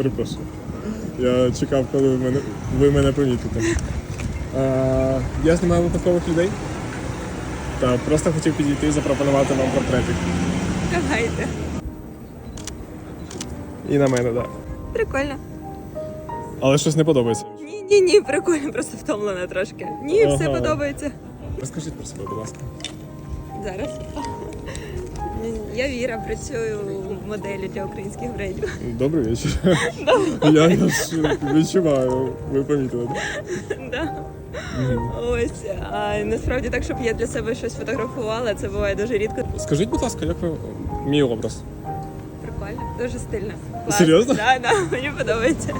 Перепрошую. Я чекав, коли ви мене, ви мене помітите. Е, я знімаю випадкових людей. Та просто хотів підійти і запропонувати вам портретик. Давайте. І на мене, так. Да. Прикольно. Але щось не подобається. Ні, ні, ні, прикольно, просто втомлена трошки. Ні, все подобається. Розкажіть про себе, будь ласка. Зараз. Я Віра, працюю моделлю для українських брендів. Добрий вечір. Я відчуваю, ви помітили. так? Ось. А насправді так, щоб я для себе щось фотографувала, це буває дуже рідко. Скажіть, будь ласка, як ви мій образ? Прикольно, дуже стильно. Серйозно? Да, да, мені подобається.